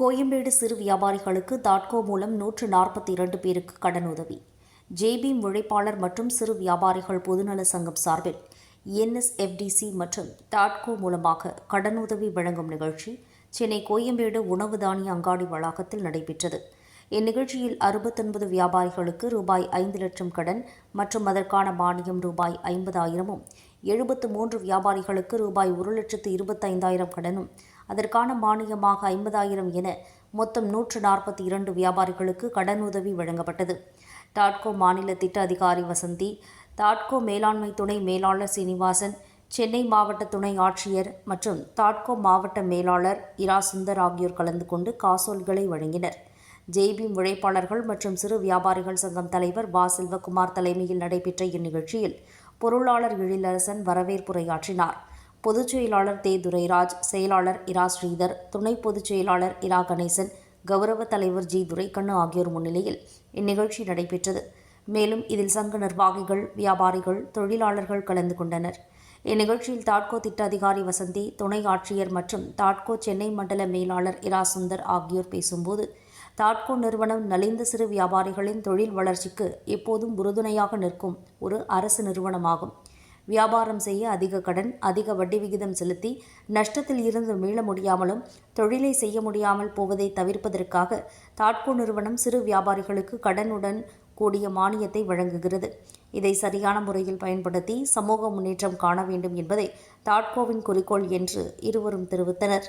கோயம்பேடு சிறு வியாபாரிகளுக்கு. தாட்கோ மூலம் நூற்று நாற்பத்தி இரண்டு பேருக்கு கடனுதவி. ஜேபீம் உழைப்பாளர் மற்றும் சிறு வியாபாரிகள் பொதுநல சங்கம் சார்பில் என்எஸ்எஃப்டிசி மற்றும். டாட்கோ மூலமாக கடனுதவி வழங்கும் நிகழ்ச்சி சென்னை கோயம்பேடு உணவு தானிய அங்காடி வளாகத்தில் நடைபெற்றது. இந்நிகழ்ச்சியில் அறுபத்தொன்பது வியாபாரிகளுக்கு ரூபாய் ஐந்து லட்சம் கடன் மற்றும் அதற்கான மானியம் ரூபாய் ஐம்பதாயிரமும் எழுபத்து மூன்று வியாபாரிகளுக்கு ரூபாய் ஒரு லட்சத்து இருபத்தைந்தாயிரம் கடனும் அதற்கான மானியமாக ஐம்பதாயிரம் என மொத்தம் நூற்று நாற்பத்தி இரண்டு வியாபாரிகளுக்கு கடனுதவி வழங்கப்பட்டது. டாட்கோ மாநில திட்ட அதிகாரி வசந்தி தாட்கோ மேலாண்மை துணை மேலாளர் சீனிவாசன் சென்னை மாவட்ட துணை ஆட்சியர் மற்றும் தாட்கோ மாவட்ட மேலாளர் இரா சுந்தர் ஆகியோர் கலந்து கொண்டு காசோல்களை வழங்கினர். ஜெய்பீம் உழைப்பாளர்கள் மற்றும் சிறு வியாபாரிகள் சங்கம் தலைவர் வா செல்வகுமார் தலைமையில் நடைபெற்ற இந்நிகழ்ச்சியில் பொருளாளர் எழிலரசன் வரவேற்புரையாற்றினார். பொதுச் செயலாளர் தே. துரைராஜ் செயலாளர் இரா. ஸ்ரீதர் துணை பொதுச் செயலாளர் இரா. கணேசன் கௌரவ தலைவர் ஜி. துரைக்கண்ணு ஆகியோர் முன்னிலையில் இந்நிகழ்ச்சி நடைபெற்றது. மேலும் இதில் சங்க நிர்வாகிகள் வியாபாரிகள் தொழிலாளர்கள் கலந்து கொண்டனர். இந்நிகழ்ச்சியில் தாட்கோ திட்ட அதிகாரி வசந்தி துணை ஆட்சியர் மற்றும் தாட்கோ சென்னை மண்டல மேலாளர் இரா. சுந்தர் ஆகியோர் பேசும்போது தாட்கோ நிறுவனம் நலிந்த சிறு வியாபாரிகளின் தொழில் வளர்ச்சிக்கு எப்போதும் உறுதுணையாக நிற்கும் ஒரு அரசு நிறுவனமாகும். வியாபாரம் செய்ய அதிக கடன் அதிக வட்டி விகிதம் செலுத்தி நஷ்டத்தில் இருந்து மீள முடியாமலும் தொழிலை செய்ய முடியாமல் போவதை தவிர்ப்பதற்காக தாட்கோ நிறுவனம் சிறு வியாபாரிகளுக்கு கடனுடன் கூடிய மானியத்தை வழங்குகிறது. இதை சரியான முறையில் பயன்படுத்தி சமூக முன்னேற்றம் காண வேண்டும் என்பதை தாட்கோவின் குறிக்கோள் என்று இருவரும் தெரிவித்தனர்.